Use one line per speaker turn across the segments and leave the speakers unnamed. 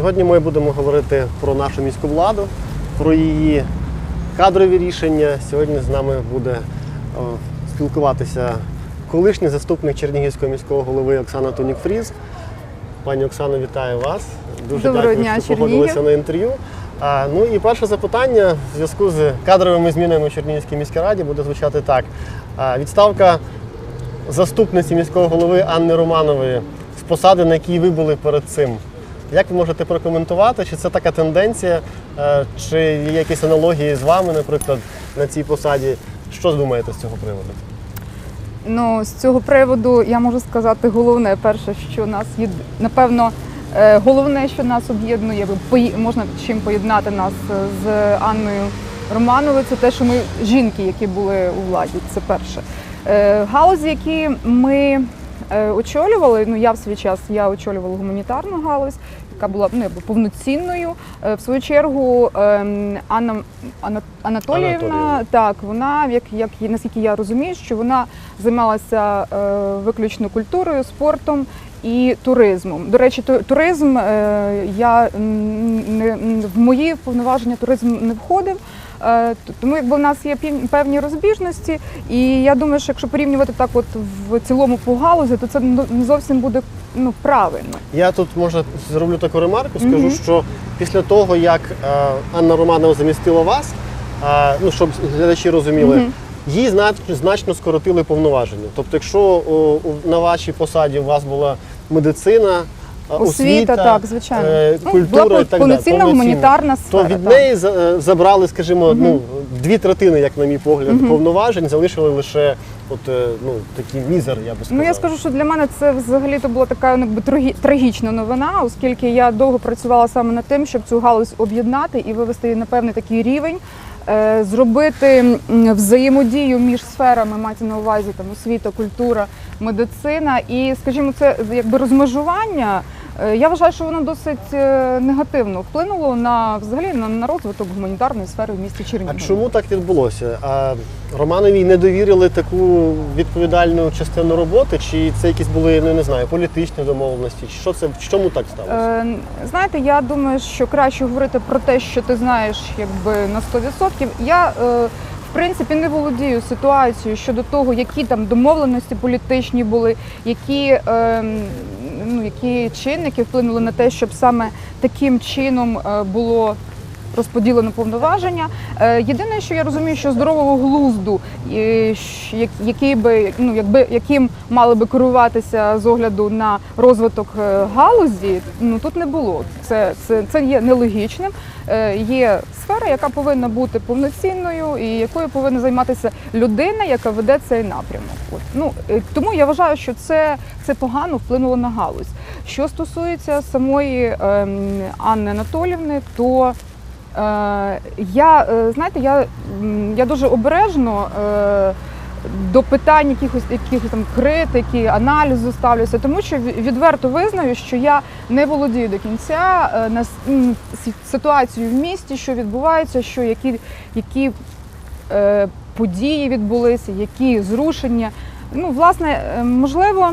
Сьогодні ми будемо говорити про нашу міську владу, про її кадрові рішення. Сьогодні з нами буде спілкуватися колишній заступник Чернігівського міського голови Оксана Тонік-Фріз. Пані Оксано, вітаю вас. Дуже
Доброго
дякую,
дня,
що погодилися на інтерв'ю. Ну і перше запитання в зв'язку з кадровими змінами в Чернігівській міській раді буде звучати так. Відставка заступниці міського голови Анни Романової з посади, на якій ви були перед цим. Як ви можете прокоментувати? Чи це така тенденція, е, чи є якісь аналогії з вами, наприклад, на цій посаді? Що думаєте з цього приводу?
Ну, з цього приводу я можу сказати головне, перше, що нас єд... напевно, е, головне, що нас об'єднує, можна чим поєднати нас з Анною Романовою, це те, що ми жінки, які були у владі. Це перше. Е, Галузі, які ми е, очолювали, ну я в свій час я очолювала гуманітарну галузь, яка була ну, якби повноцінною. Е, В свою чергу ем, Анна Ана- Анатоліївна,
Анатоліївна.
так, вона, як, як наскільки я розумію, що вона займалася е, виключно культурою, спортом і туризмом. До речі, ту- туризм е, я м, не м, в мої повноваження туризм не входив. Е, т- Тому якби в нас є пів- певні розбіжності, і я думаю, що якщо порівнювати так, от в цілому по галузі, то це не зовсім буде ну правильно.
Я тут може зроблю таку ремарку, скажу,
Мгм.
що після того, як е, Анна Романова замістила вас, е, ну щоб глядачі розуміли,
Мгм.
їй значно, значно скоротили повноваження. Тобто, якщо о, у- на вашій посаді у вас була медицина,
Освіта,
освіта,
так, звичайно.
е,
Ну,
культура
була
і так
повноцінна
далі,
гуманітарна
то від
так.
неї е, забрали, скажімо, ну дві третини, як на мій погляд,
Мгм.
повноважень, залишили лише от е, ну такий мізер, я би сказав.
Ну я скажу, що для мене це взагалі то була така ну, якби трагічна новина, оскільки я довго працювала саме над тим, щоб цю галузь об'єднати і вивести її на певний такий рівень, е, зробити взаємодію між сферами, мається на увазі там освіта, культура, медицина. І, скажімо, це якби розмежування. Е, Я вважаю, що воно досить е, негативно вплинуло на взагалі на, розвиток гуманітарної сфери в місті
А чому так відбулося? А Романовій не довірили таку відповідальну частину роботи, чи це якісь були, ну не знаю, політичні домовленості? Чи що це в чому так сталося?
Е, знаєте, я думаю, що краще говорити про те, що ти знаєш, якби на 100%. Я е, в принципі не володію ситуацією щодо того, які там домовленості політичні були, які, е, ну, які чинники вплинули на те, щоб саме таким чином е, було. Розподілено повноваження. Е, Єдине, що я розумію, що здорового глузду, який би ну якби яким мали би керуватися з огляду на розвиток е, галузі, ну тут не було. Це це, це є нелогічним. Е, Є сфера, яка повинна бути повноцінною і якою повинна займатися людина, яка веде цей напрямок. От ну тому я вважаю, що це, це погано вплинуло на галузь. Що стосується самої ем, Анни Анатолівни, то я, е, знаєте, я, я дуже обережно е, до питань якихось, якихось там критики, аналізу ставлюся, тому що відверто визнаю, що я не володію до кінця е, на ситуацією в місті, що відбувається, що які, які е, події відбулися, які зрушення. Ну, власне, е, можливо,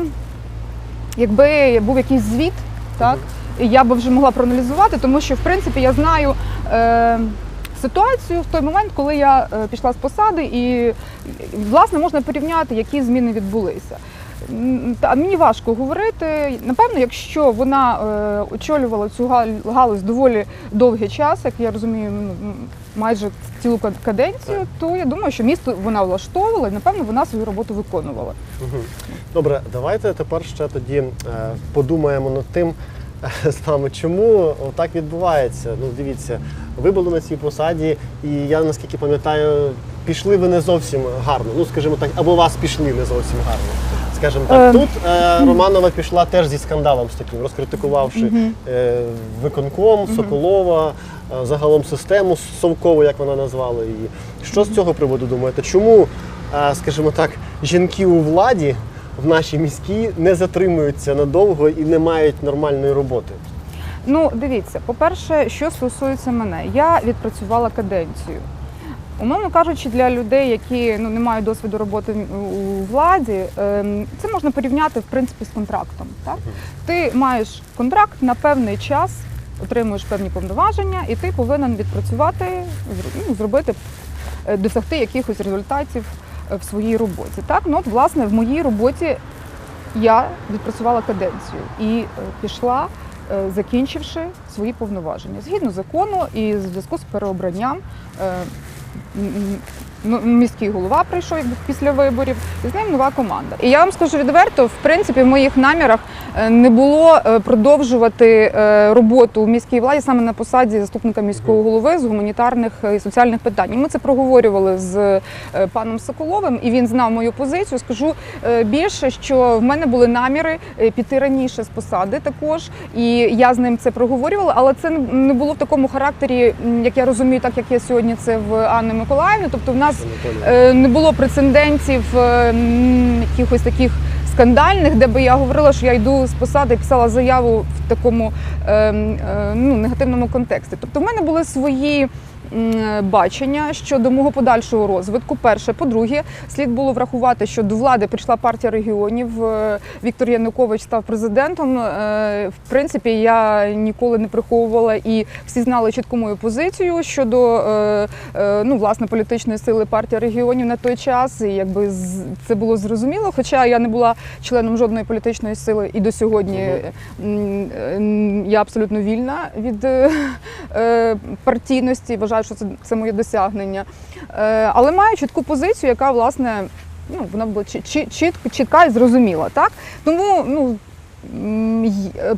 якби був якийсь звіт, так, я би вже могла проаналізувати, тому що в принципі я знаю е, ситуацію в той момент, коли я е, пішла з посади, і власне можна порівняти, які зміни відбулися. Та мені важко говорити. Напевно, якщо вона е, очолювала цю галузь доволі довгий час, як я розумію, ну, майже цілу каденцію, то я думаю, що місто вона влаштовувала і напевно вона свою роботу виконувала.
Добре, давайте тепер ще тоді е, подумаємо над тим з вами, чому так відбувається. Ну, дивіться, ви були на цій посаді, і я наскільки пам'ятаю, пішли ви не зовсім гарно. Ну, скажімо так, або вас пішли не зовсім гарно. Скажімо так,
Ем.
тут е, Романова пішла теж зі скандалом з таким, розкритикувавши е, виконком, Соколова, е, загалом систему Совкову, як вона назвала її. Що з цього приводу думаєте? Чому, е, скажімо так, жінки у владі в нашій міській не затримуються надовго і не мають нормальної роботи?
Ну, дивіться, по-перше, що стосується мене, я відпрацювала каденцію. Умовно кажучи, для людей, які ну не мають досвіду роботи у владі, ем, це можна порівняти в принципі з контрактом. Так ти маєш контракт на певний час, отримуєш певні повноваження, і ти повинен відпрацювати, ну, зробити, е, досягти якихось результатів в своїй роботі. Так, ну от власне в моїй роботі я відпрацювала каденцію і е, пішла, е, закінчивши свої повноваження згідно закону і в зв'язку з переобранням. Ну, Міський голова прийшов після виборів, і з ним нова команда. І я вам скажу відверто, в принципі, в моїх намірах е, не було е, продовжувати е, роботу у міській владі саме на посаді заступника міського голови з гуманітарних і соціальних питань. І ми це проговорювали з паном Соколовим, і він знав мою позицію. Скажу більше, що в мене були наміри піти раніше з посади також, і я з ним це проговорювала, але це не- не було в такому характері, як я розумію, так як я сьогодні це в Анни Миколаївні. Тобто в нас Е, не було прецедентів е, якихось таких скандальних, де би я говорила, що я йду з посади, писала заяву в такому е, м, е, ну, негативному контексті. Тобто, в мене були свої. Бачення щодо мого подальшого розвитку. Перше, по-друге, слід було врахувати, що до влади прийшла партія регіонів. е, Віктор Янукович став президентом. Е, В принципі, я ніколи не приховувала і всі знали чітку мою позицію щодо е, ну, власне політичної сили партії регіонів на той час. І якби це було зрозуміло. Хоча я не була членом жодної політичної сили і до сьогодні я абсолютно вільна від партійності. Вважаю, що це, це моє досягнення. Е, Але маю чітку позицію, яка власне. Ну, вона була чі- чі- чітко, чітка і зрозуміла, так? Тому ну,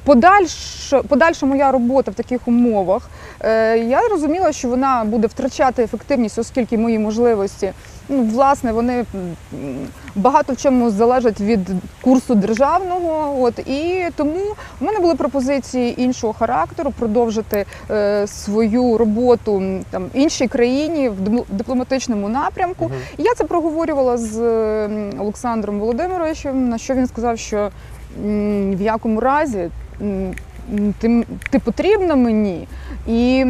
подальша, подальша моя робота в таких умовах, е, я розуміла, що вона буде втрачати ефективність, оскільки мої можливості, ну, власне, вони багато в чому залежать від курсу державного. От, і тому в мене були пропозиції іншого характеру продовжити е, свою роботу там, в іншій країні в дипломатичному напрямку.
Мгм.
І Я це проговорювала з Олександром Володимировичем, на що він сказав, що м, в якому разі м, ти, ти потрібна мені, і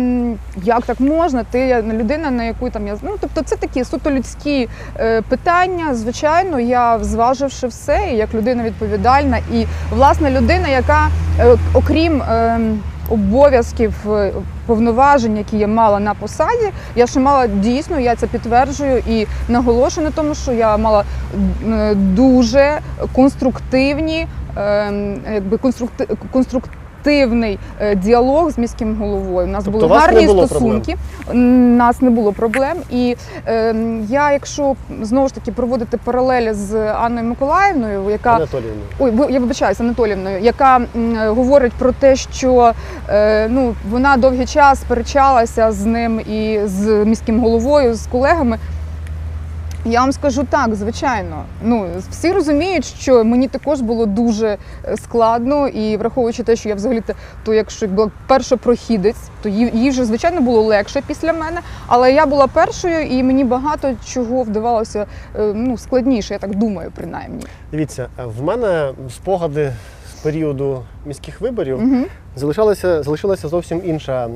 як так можна? Ти людина, на яку там я ну, тобто це такі суто людські е, питання. Звичайно, я зваживши все, і як людина відповідальна, і власне людина, яка е, окрім. е, Обов'язків е, повноважень, які я мала на посаді, я ще мала дійсно, я це підтверджую і наголошую на тому, що я мала дуже конструктивні, е, якби конструкти, конструктивний е, діалог з міським головою. У нас
Тобто
були гарні
було
стосунки. У нас не було проблем. І е, я, якщо знову ж таки проводити паралелі з Анною Миколаївною, яка
Анатоліївна.
Ой, я вибачаюся, Анатолівною, яка м, говорить про те, що е, ну, вона довгий час сперечалася з ним і з міським головою, з колегами. Я вам скажу так, звичайно. Ну всі розуміють, що мені також було дуже е, складно, і враховуючи те, що я взагалі то, якщо була першопрохідець, то їй, вже звичайно було легше після мене. Але я була першою, і мені багато чого вдавалося е, ну складніше, я так думаю, принаймні.
Дивіться, е, в мене спогади періоду міських виборів
Угу.
залишалося, залишилося зовсім інше е,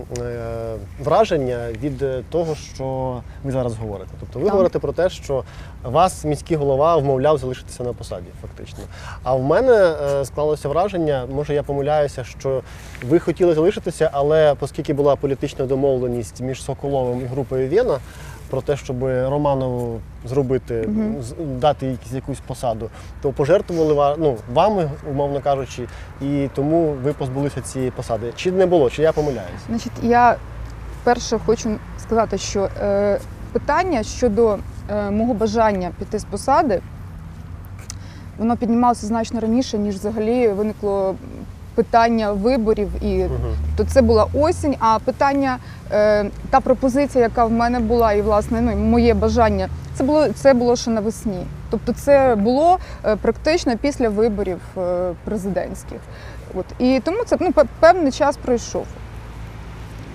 враження від того, що ви зараз говорите. Тобто ви
Так.
говорите про те, що вас міський голова вмовляв залишитися на посаді, фактично. А в мене е, склалося враження, може я помиляюся, що ви хотіли залишитися, але оскільки була політична домовленість між Соколовим і групою Вєна про те, щоб Романову зробити, з- дати якісь, якусь посаду, то пожертвували ва- ну, вами, умовно кажучи, і тому ви позбулися цієї посади. Чи не було, чи я помиляюся?
Значить, я перше хочу сказати, що е, питання щодо е, мого бажання піти з посади, воно піднімалося значно раніше, ніж взагалі виникло питання виборів і
Угу.
то це була осінь. А питання, е, та пропозиція, яка в мене була, і власне ну, моє бажання, це було це було ще навесні. Тобто, це було е, практично після виборів е, президентських. От і тому це ну певний час пройшов.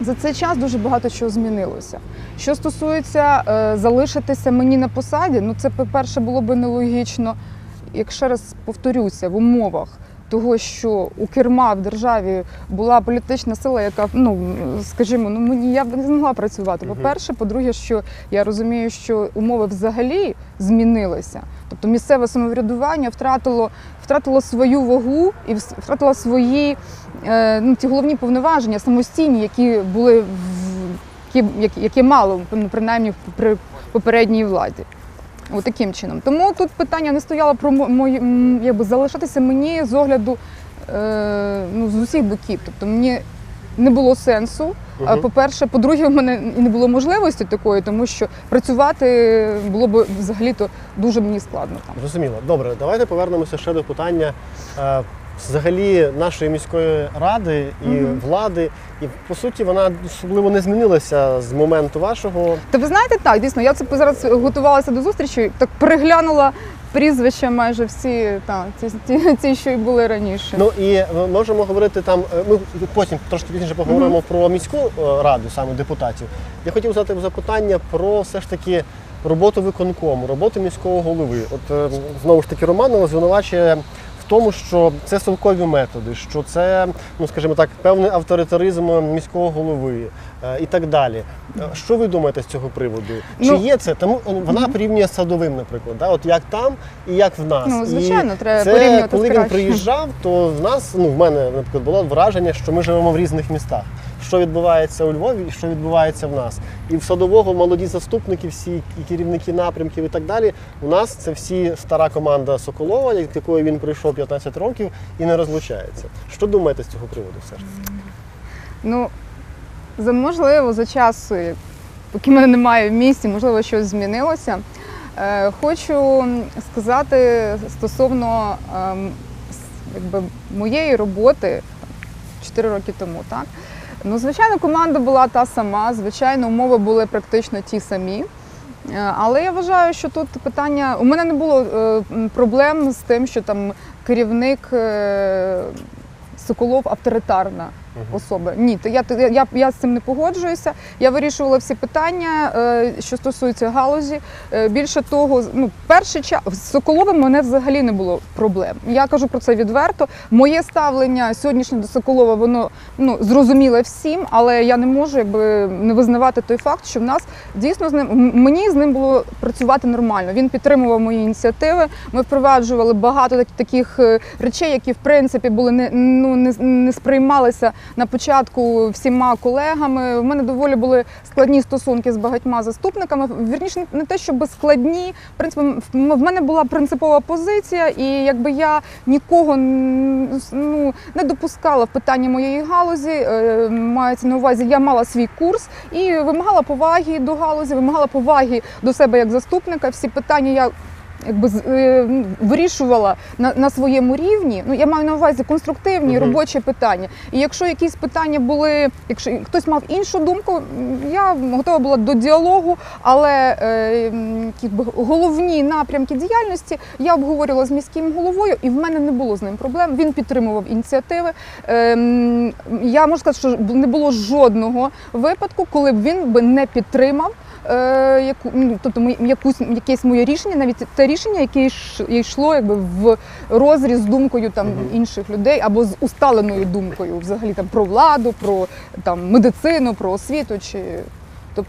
За цей час дуже багато чого змінилося. Що стосується е, залишитися мені на посаді, ну це, по-перше, було би нелогічно, як ще раз повторюся, в умовах того, що у керма в державі була політична сила, яка ну скажімо, ну мені я б не змогла працювати. По-перше, по-друге, що я розумію, що умови взагалі змінилися. Тобто місцеве самоврядування втратило, втратило свою вагу і втратило свої е, ну, ті головні повноваження самостійні, які були в які, які, які мало ну, принаймні при попередній владі. От таким чином. Тому тут питання не стояло про мо- мої, якби залишатися мені з огляду е, ну, з усіх боків. Тобто мені не було сенсу. А,
Мгм.
По-перше, по-друге, в мене і не було можливості такої, тому що працювати було б взагалі-то дуже мені складно там.
Зрозуміло. Добре, давайте повернемося ще до питання е, взагалі нашої міської ради і
Мгм.
влади. І по суті вона особливо не змінилася з моменту вашого.
Та ви знаєте, так, дійсно, я це зараз готувалася до зустрічі, так переглянула прізвища майже всі, та, ті, ті, ті, що й були раніше.
Ну і ми можемо говорити там. е, Ми потім трошки пізніше поговоримо про міську е, раду, саме депутатів. Я хотів задати запитання про все ж таки роботу виконкому, роботу міського голови. От е, знову ж таки Романова звинувачує тому, що це совкові методи, що це, ну скажімо так, певний авторитаризм міського голови е, і так далі. Е, Що ви думаєте з цього приводу? Чи
Ну,
є це? Тому вона порівнює з садовим, наприклад, да? от як там і як в нас.
Ну,
І
звичайно, треба
це,
порівнювати
коли він приїжджав, то в нас, ну в мене, наприклад, було враження, що ми живемо в різних містах. Що відбувається у Львові і що відбувається в нас. І в садового молоді заступники, всі і керівники напрямків і так далі. У нас це всі стара команда Соколова, як якою він пройшов 15 років і не розлучається. Що думаєте з цього приводу? Все ж?
Ну, можливо, за час, е, поки мене немає в місті, можливо, щось змінилося. Е, хочу сказати стосовно ем, якби, моєї роботи 4 роки тому, так? Ну, звичайно, команда була та сама, звичайно, умови були практично ті самі. Е, Але я вважаю, що тут питання. У мене не було е, проблем з тим, що там керівник е, Соколов авторитарна особа. Ні, то я, я, я, з цим не погоджуюся. Я вирішувала всі питання, е, що стосуються галузі. Е, Більше того, ну, перший час з Соколовим мене взагалі не було проблем. Я кажу про це відверто. Моє ставлення сьогоднішнє до Соколова, воно ну, зрозуміле всім, але я не можу якби, не визнавати той факт, що в нас дійсно з ним мені з ним було працювати нормально. Він підтримував мої ініціативи. Ми впроваджували багато таких е, речей, які в принципі були не, ну, не, не сприймалися на початку всіма колегами. У мене доволі були складні стосунки з багатьма заступниками. Вірніше, не те, щоб складні. В принципі, в мене була принципова позиція, і якби я нікого ну, не допускала в питання моєї галузі. Е, Мається на увазі, я мала свій курс і вимагала поваги до галузі, вимагала поваги до себе як заступника. Всі питання я якби е, вирішувала на, на своєму рівні. Ну я маю на увазі конструктивні
Мгм.
робочі питання. І якщо якісь питання були, якщо хтось мав іншу думку, я готова була до діалогу, але е, якби головні напрямки діяльності я обговорювала з міським головою, і в мене не було з ним проблем. Він підтримував ініціативи. Е, я можу сказати, що не було жодного випадку, коли б він би не підтримав. Е, яку, ну, тобто якусь, якесь моє рішення, навіть те рішення, яке йш- йшло якби в розріз з думкою там інших людей або з усталеною думкою, взагалі там про владу, про там медицину, про освіту чи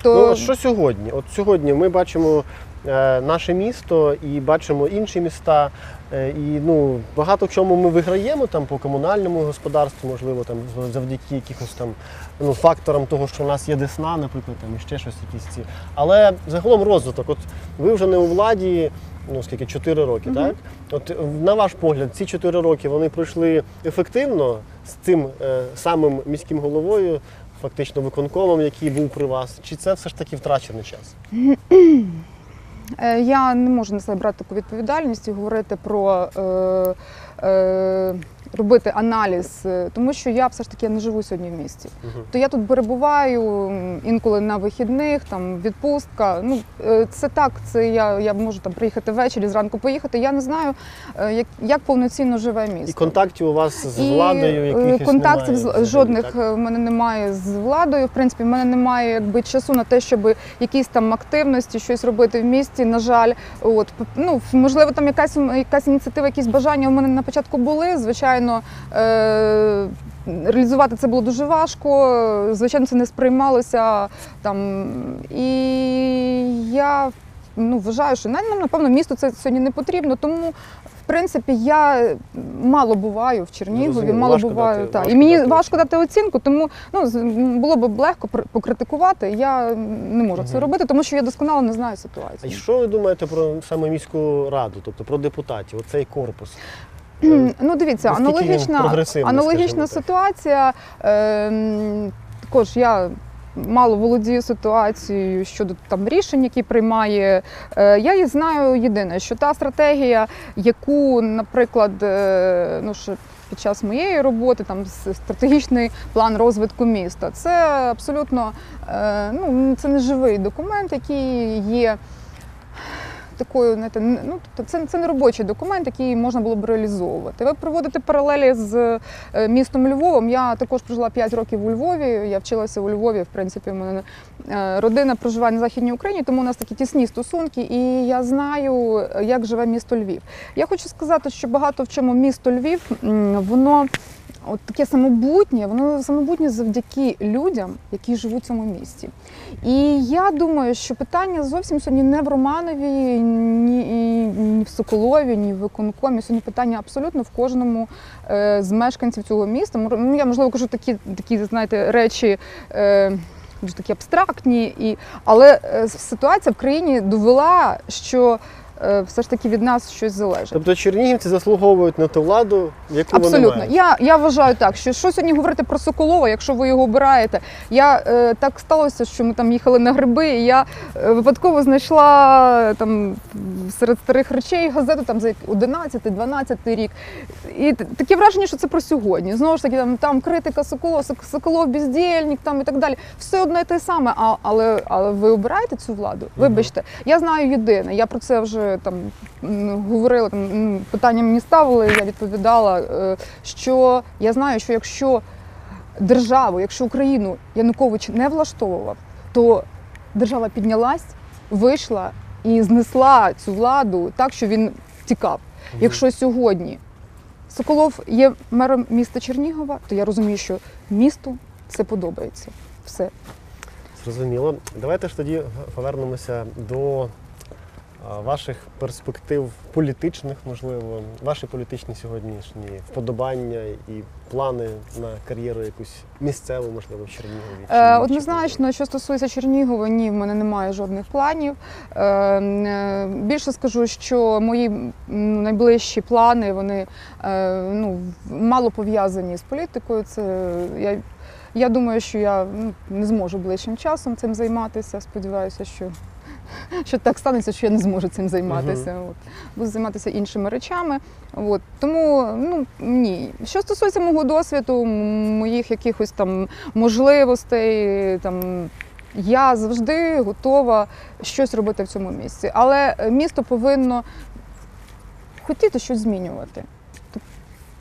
тобто
Ну, що сьогодні? От сьогодні ми бачимо е, наше місто і бачимо інші міста. Е, і ну, багато в чому ми виграємо там по комунальному господарству, можливо, там завдяки якихось там ну, факторам того, що в нас є десна, наприклад, там і ще щось якісь ці. Але загалом розвиток. От ви вже не у владі. Ну, скільки 4 роки,
Мгм.
так? От е, на ваш погляд, ці 4 роки вони пройшли ефективно з цим е, самим міським головою, фактично виконкомом, який був при вас, чи це все ж таки втрачений час?
Е, Я не можу на себе брати таку відповідальність і говорити про е, е, робити аналіз, е, тому що я все ж таки не живу сьогодні в місті.
Мгм.
То я тут перебуваю інколи на вихідних, там відпустка. Ну е, це так. Це я, я можу там приїхати ввечері, зранку поїхати. Я не знаю, е, як, як повноцінно живе місто.
І контактів у вас з
І,
владою якихось
контактів
немає
з- жодних
так?
в мене немає з владою. В принципі, в мене немає якби часу на те, щоб якісь там активності, щось робити в місті. На жаль, от ну можливо, там якась якась ініціатива, якісь бажання у мене на початку були. Звичайно, звичайно, е, реалізувати це було дуже важко. Звичайно, це не сприймалося там. І я ну, вважаю, що нам, напевно, місту це сьогодні не потрібно. Тому, в принципі, я мало буваю в Чернігові, мало
Важко
буваю.
дати- важко
І мені
дати
важко дати оцінку, тому ну, було б легко покритикувати. Я не можу це робити, тому що я досконало не знаю
А
ситуацію.
що ви думаєте про саме міську раду, тобто про депутатів, оцей корпус?
Ну, дивіться, аналогічна, аналогічна ситуація. Е, також я мало володію ситуацією щодо там рішень, які приймає. Е, я і знаю єдине, що та стратегія, яку, наприклад, е, ну ще під час моєї роботи, там стратегічний план розвитку міста, це абсолютно е, ну, це не живий документ, який є такою, знаєте, ну тобто це, це не робочий документ, який можна було б реалізовувати. Ви проводите паралелі з е, містом Львовом. Я також прожила 5 років у Львові. Я вчилася у Львові. В принципі, у мене е, родина проживає на західній Україні, тому у нас такі тісні стосунки, і я знаю, е, як живе місто Львів. Я хочу сказати, що багато в чому місто Львів воно. От таке самобутнє, воно самобутнє завдяки людям, які живуть в цьому місті. І я думаю, що питання зовсім сьогодні не в Романові, ні, ні в Соколові, ні в виконкомі. Сьогодні питання абсолютно в кожному е, з мешканців цього міста. Ну, я можливо кажу такі, такі знаєте, речі. Е, дуже такі абстрактні, і але е, ситуація в країні довела, що все ж таки від нас щось залежить.
Тобто чернігівці заслуговують на ту владу, яку вони
Абсолютно.
мають.
Я, я вважаю так, що що сьогодні говорити про Соколова, якщо ви його обираєте. Я е, так сталося, що ми там їхали на гриби, і я е, випадково знайшла там серед старих речей газету там за 11-12 рік. І таке враження, що це про сьогодні. Знову ж таки, там, там критика Соколова, Соколов бездільник там і так далі. Все одне і те саме. А, але, але ви обираєте цю владу? Вибачте, я знаю єдине. Я про це вже там м, говорила. Там питання мені ставили, я відповідала, е, що я знаю, що якщо державу, якщо Україну Янукович не влаштовував, то держава піднялась, вийшла і знесла цю владу так, що він тікав. Якщо сьогодні Соколов є мером міста Чернігова, то я розумію, що місту це подобається. Все.
Зрозуміло. Давайте ж тоді повернемося до ваших перспектив політичних, можливо, ваші політичні сьогоднішні вподобання і плани на кар'єру якусь місцеву, можливо, в Чернігові.
Е, однозначно, що стосується Чернігова, ні, в мене немає жодних планів. Е, е, більше скажу, що мої найближчі плани вони е, ну, мало пов'язані з політикою. Це я. Я думаю, що я ну, не зможу ближчим часом цим займатися. Сподіваюся, що, що так станеться, що я не зможу цим займатися. От. Буду займатися іншими речами. От. Тому ну, ні. Що стосується мого досвіду, моїх якихось там можливостей, там, я завжди готова щось робити в цьому місці. Але місто повинно хотіти щось змінювати.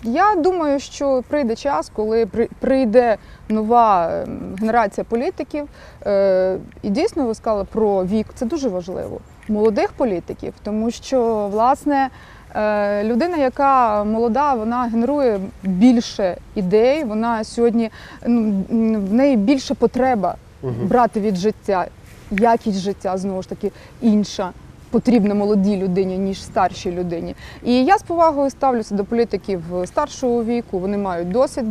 Я думаю, що прийде час, коли при- прийде нова ем, генерація політиків. Е, І дійсно ви сказали про вік. Це дуже важливо. Молодих політиків, тому що власне. е, Людина, яка молода, вона генерує більше ідей. Вона сьогодні ну, в неї більше потреба брати від життя, якість життя знову ж таки інша. Потрібна молодій людині, ніж старшій людині. І я з повагою ставлюся до політиків старшого віку. Вони мають досвід,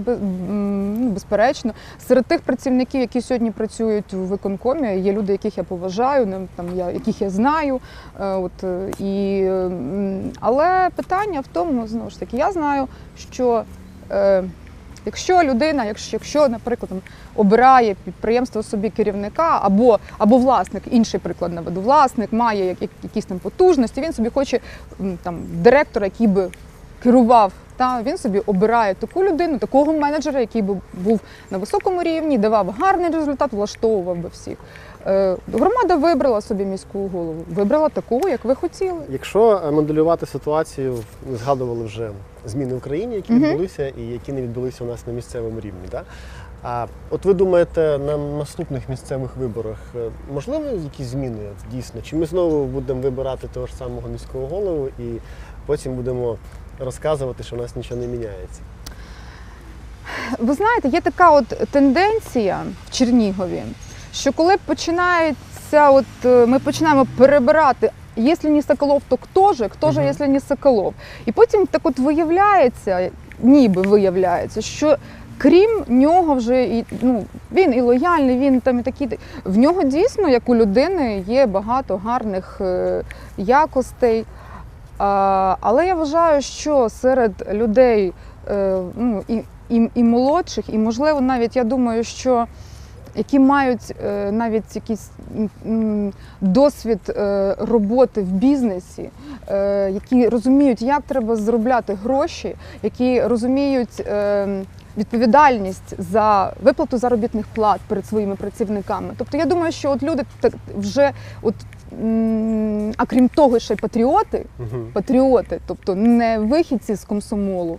ну, безперечно. Серед тих працівників, які сьогодні працюють у виконкомі, є люди, яких я поважаю, не- там я яких я знаю. Е, От е, і але питання в тому, знову ж таки, я знаю, що. Якщо людина, якщо, якщо наприклад, обирає підприємство собі керівника, або, або власник, інший приклад наведу, власник має як, як- якісь там потужності, він собі хоче там, директора, який би керував, та, він собі обирає таку людину, такого менеджера, який би був на високому рівні, давав гарний результат, влаштовував би всіх. Е, громада вибрала собі міську голову, вибрала такого, як ви хотіли.
Якщо е, моделювати ситуацію, ми згадували вже зміни в Україні, які відбулися і які не відбулися у нас на місцевому рівні. Да? А от ви думаєте, на наступних місцевих виборах е, можливо якісь зміни дійсно? Чи ми знову будемо вибирати того ж самого міського голову і потім будемо розказувати, що у нас нічого не міняється?
ви знаєте, є така от тенденція в Чернігові, що коли починається, от е, ми починаємо перебирати. Якщо не Соколов, то хто же? Хто же, якщо не Соколов? І потім так от виявляється, ніби виявляється, що крім нього вже і ну він і лояльний, він там і такий. В нього дійсно, як у людини, є багато гарних е, якостей. Але я вважаю, що серед людей е, ну, і, і, і молодших, і можливо, навіть я думаю, що які мають е, навіть якийсь досвід е, роботи в бізнесі, які розуміють, як треба заробляти гроші, які розуміють. Відповідальність за виплату заробітних плат перед своїми працівниками. Тобто я думаю, що от люди вже, от, а крім того, ще й патріоти, патріоти, тобто не вихідці з комсомолу,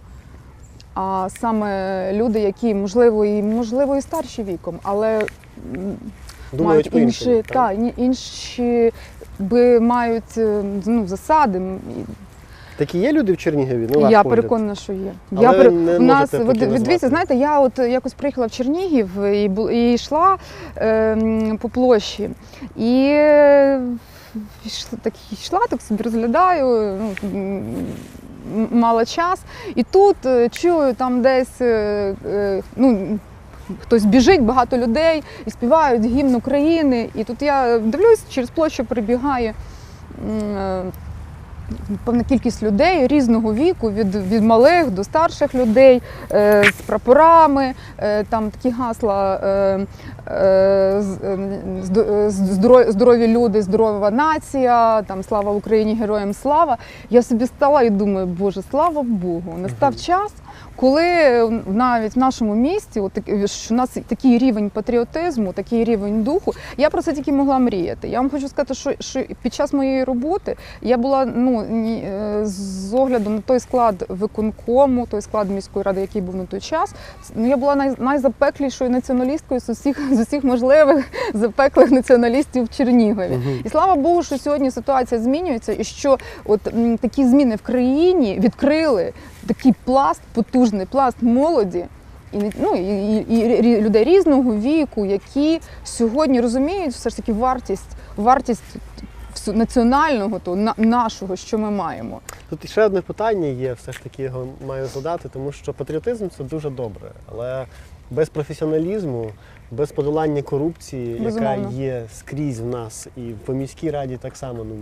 а саме люди, які можливо і можливо і старші віком, але
Думають
мають інші,
по-іншому,
та, інші би мають е, ну, засади.
Такі є люди в Чернігові? Ну,
я переконана, що є.
Але
я пере-
не
у нас
можете
ви,
поки
дивіться, знаєте, я от якось приїхала в Чернігів і, бу- і йшла е, по площі. І е, йшла, так, йшла, так собі розглядаю. Ну, м, мала час. І тут е, чую там десь. е, е, ну, Хтось біжить, багато людей і співають гімн України. І тут я дивлюсь, через площу перебігає м, е, певна кількість людей різного віку, від, від малих до старших людей е, з прапорами, е, там такі гасла е, е, е, е, здоро- здорові люди, здорова нація, там слава Україні, героям слава. Я собі стала і думаю, Боже, слава Богу, настав час. Коли навіть в нашому місті, от так- що у нас такий рівень патріотизму, такий рівень духу, я про це тільки могла мріяти. Я вам хочу сказати, що, що під час моєї роботи я була ну ні, е, з огляду на той склад виконкому, той склад міської ради, який був на той час. Ну я була най, найзапеклішою націоналісткою з усіх з усіх можливих запеклих націоналістів в Чернігові.
Мгм.
І слава Богу, що сьогодні ситуація змінюється, і що от такі зміни в країні відкрили такий пласт, потужний пласт молоді. І, ну, і, і, і людей різного віку, які сьогодні розуміють все ж таки вартість, вартість національного, то на, нашого, що ми маємо.
Тут ще одне питання є, все ж таки його маю задати, тому що патріотизм це дуже добре, але без професіоналізму, без подолання корупції,
Безумовно.
яка є скрізь в нас, і по міській раді так само, ну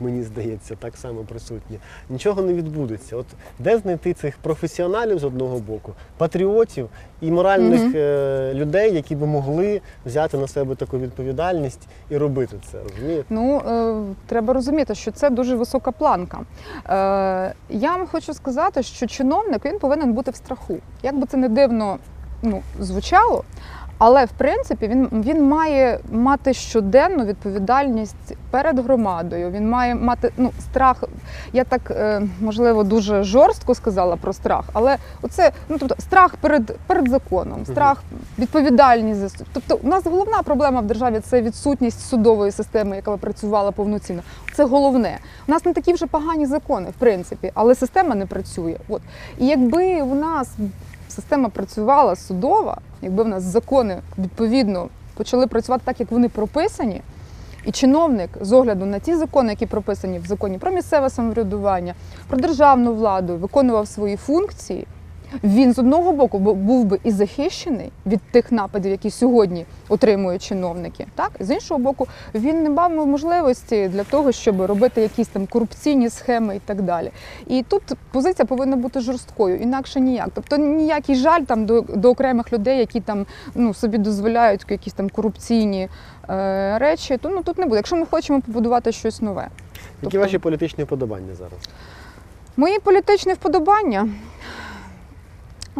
мені здається, так само присутня, нічого не відбудеться. От де знайти цих професіоналів з одного боку, патріотів і моральних
Мгм.
е, людей, які би могли взяти на себе таку відповідальність і робити це, розумієте?
Ну е, треба розуміти, що це дуже висока планка. Е, я вам хочу сказати, що чиновник він повинен бути в страху. Як би це не дивно ну, звучало, але в принципі він, він має мати щоденну відповідальність перед громадою. Він має мати ну, страх. Я так е, можливо дуже жорстко сказала про страх, але оце ну тобто страх перед, перед законом, страх, відповідальність за. Тобто, у нас головна проблема в державі це відсутність судової системи, яка працювала повноцінно. Це головне. У нас не такі вже погані закони, в принципі, але система не працює. От і якби у нас система працювала судова, якби в нас закони відповідно почали працювати так, як вони прописані. І чиновник з огляду на ті закони, які прописані в законі про місцеве самоврядування, про державну владу, виконував свої функції. Він з одного боку був би і захищений від тих нападів, які сьогодні отримують чиновники. Так з іншого боку, він не мав можливості для того, щоб робити якісь там корупційні схеми і так далі. І тут позиція повинна бути жорсткою, інакше ніяк. Тобто ніякий жаль там до, до окремих людей, які там ну собі дозволяють якісь там корупційні е, речі. То ну тут не буде. Якщо ми хочемо побудувати щось нове.
Які
Тобто-
ваші політичні вподобання зараз?
Мої політичні вподобання.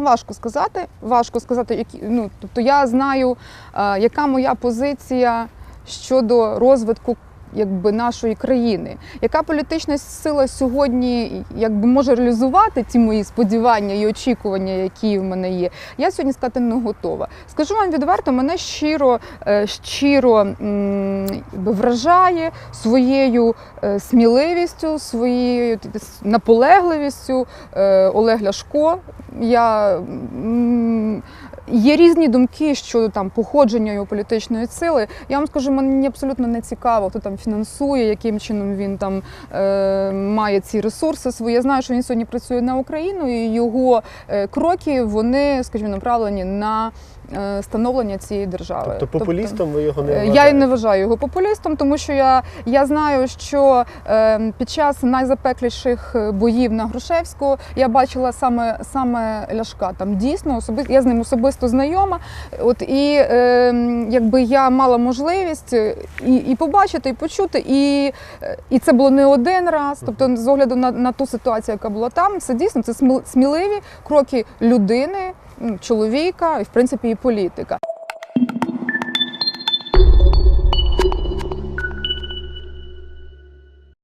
Важко сказати. Важко сказати, які ну тобто я знаю, е, яка моя позиція щодо розвитку якби нашої країни. Яка політична сила сьогодні якби може реалізувати ті мої сподівання і очікування, які в мене є? Я сьогодні сказати не готова. Скажу вам відверто, мене щиро, е, щиро вражає своєю е, сміливістю, своєю наполегливістю е, Олег Ляшко. Я Є різні думки щодо там походження його політичної сили. Я вам скажу, мені абсолютно не цікаво, хто там фінансує, яким чином він там е, має ці ресурси свої. Я знаю, що він сьогодні працює на Україну, і його е, кроки вони, скажімо, направлені на становлення цієї держави.
Тобто популістом ви його не
Е,
вважаєте?
Я і не вважаю його популістом, тому що я, я знаю, що е, під час найзапекліших е, боїв на Грушевську я бачила саме, саме Ляшка. Там дійсно особисто я з ним особисто знайома. От і е, якби я мала можливість е, і, і побачити, і почути, і, е, і це було не один раз. Тобто, з огляду на, на ту ситуацію, яка була там, це дійсно це сміл- сміливі кроки людини. Чоловіка і в принципі і політика.